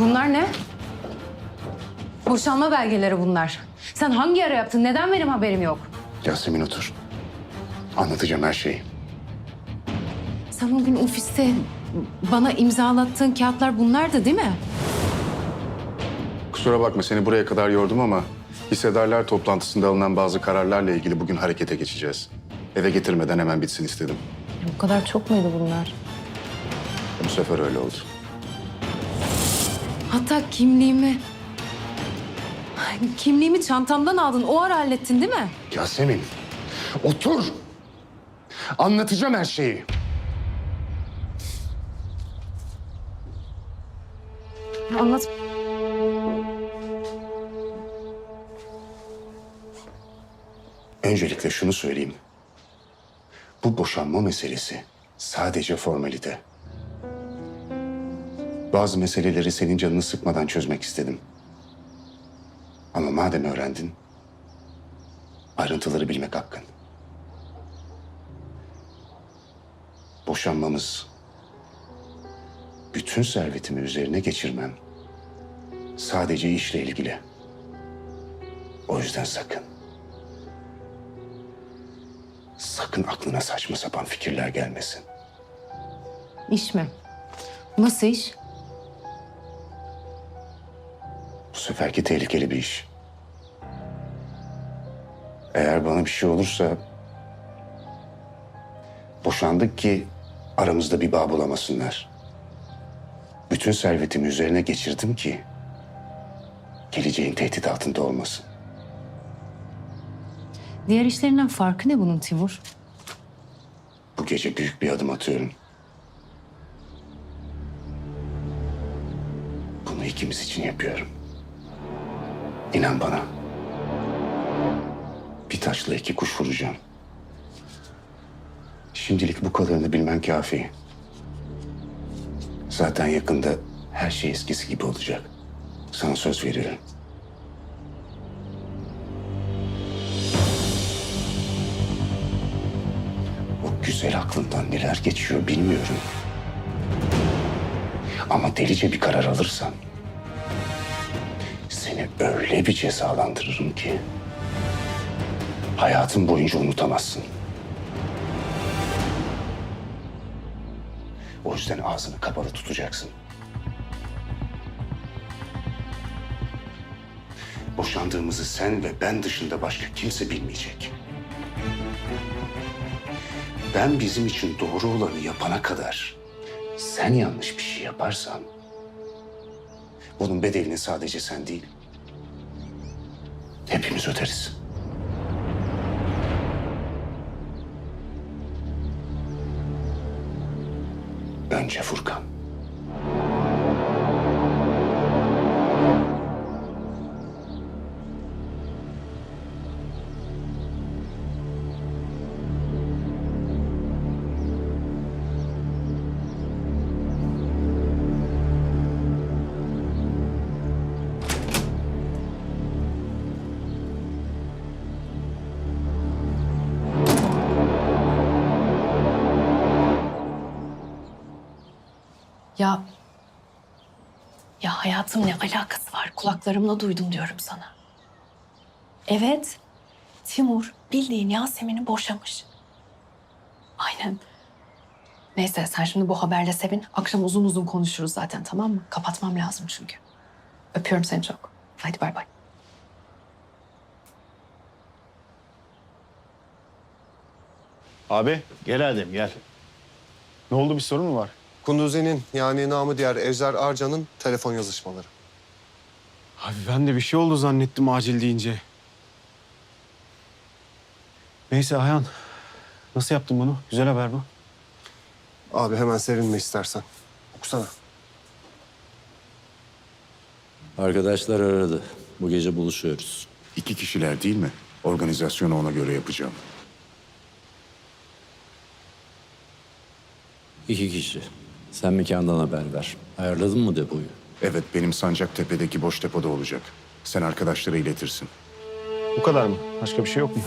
Bunlar ne? Boşanma belgeleri bunlar. Sen hangi ara yaptın? Neden benim haberim yok? Yasemin otur. Anlatacağım her şeyi. Sen o gün ofiste bana imzalattığın kağıtlar bunlardı değil mi? Kusura bakma seni buraya kadar yordum ama hissedarlar toplantısında alınan bazı kararlarla ilgili bugün harekete geçeceğiz. Eve getirmeden hemen bitsin istedim. Bu kadar çok muydu bunlar? Bu sefer öyle oldu. Hatta kimliğimi... Kimliğimi çantamdan aldın. O ara hallettin değil mi? Yasemin, otur. Anlatacağım her şeyi. Anlat. Öncelikle şunu söyleyeyim. Bu boşanma meselesi sadece formalite. Bazı meseleleri senin canını sıkmadan çözmek istedim. Ama madem öğrendin, ayrıntıları bilmek hakkın. Boşanmamız, bütün servetimi üzerine geçirmem sadece işle ilgili. O yüzden sakın. Sakın aklına saçma sapan fikirler gelmesin. İş mi? Nasıl iş? Seferki tehlikeli bir iş. Eğer bana bir şey olursa... Boşandık ki aramızda bir bağ bulamasınlar. Bütün servetimi üzerine geçirdim ki... Geleceğin tehdit altında olmasın. Diğer işlerinden farkı ne bunun Timur? Bu gece büyük bir adım atıyorum. Bunu ikimiz için yapıyorum. İnan bana. Bir taşla iki kuş vuracağım. Şimdilik bu kadarını bilmen kafi. Zaten yakında her şey eskisi gibi olacak. Sana söz veriyorum. O güzel aklından neler geçiyor bilmiyorum. Ama delice bir karar alırsan... öyle bir cezalandırırım ki... ...hayatın boyunca unutamazsın. O yüzden ağzını kapalı tutacaksın. Boşandığımızı sen ve ben dışında başka kimse bilmeyecek. Ben bizim için doğru olanı yapana kadar sen yanlış bir şey yaparsan bunun bedelini sadece sen değil hepimiz öderiz. Önce Furkan. Ya... Ya hayatım ne alakası var? Kulaklarımla duydum diyorum sana. Evet. Timur bildiğin Yasemin'i boşamış. Aynen. Neyse sen şimdi bu haberle sevin. Akşam uzun uzun konuşuruz zaten tamam mı? Kapatmam lazım çünkü. Öpüyorum seni çok. Hadi bay bay. Abi gel Adem gel. Ne oldu bir sorun mu var? Kunduzi'nin yani namı diğer Ejder Arcan'ın telefon yazışmaları. Abi ben de bir şey oldu zannettim acil deyince. Neyse Ayhan. Nasıl yaptın bunu? Güzel haber bu. Abi hemen sevinme istersen. Okusana. Arkadaşlar aradı. Bu gece buluşuyoruz. İki kişiler değil mi? Organizasyonu ona göre yapacağım. İki kişi. Sen mekandan haber ver. Ayarladın mı depoyu? Evet benim Sancaktepe'deki boş depoda olacak. Sen arkadaşlara iletirsin. Bu kadar mı? Başka bir şey yok mu?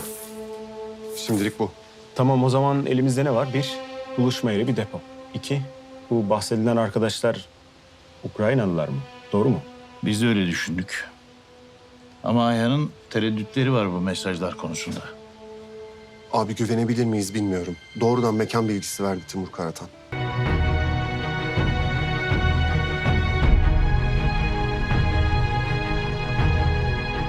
Şimdilik bu. Tamam o zaman elimizde ne var? Bir, buluşma yeri bir depo. İki, bu bahsedilen arkadaşlar Ukraynalılar mı? Doğru mu? Biz de öyle düşündük. Ama Ayhan'ın tereddütleri var bu mesajlar konusunda. Abi güvenebilir miyiz bilmiyorum. Doğrudan mekan bilgisi verdi Timur Karatan.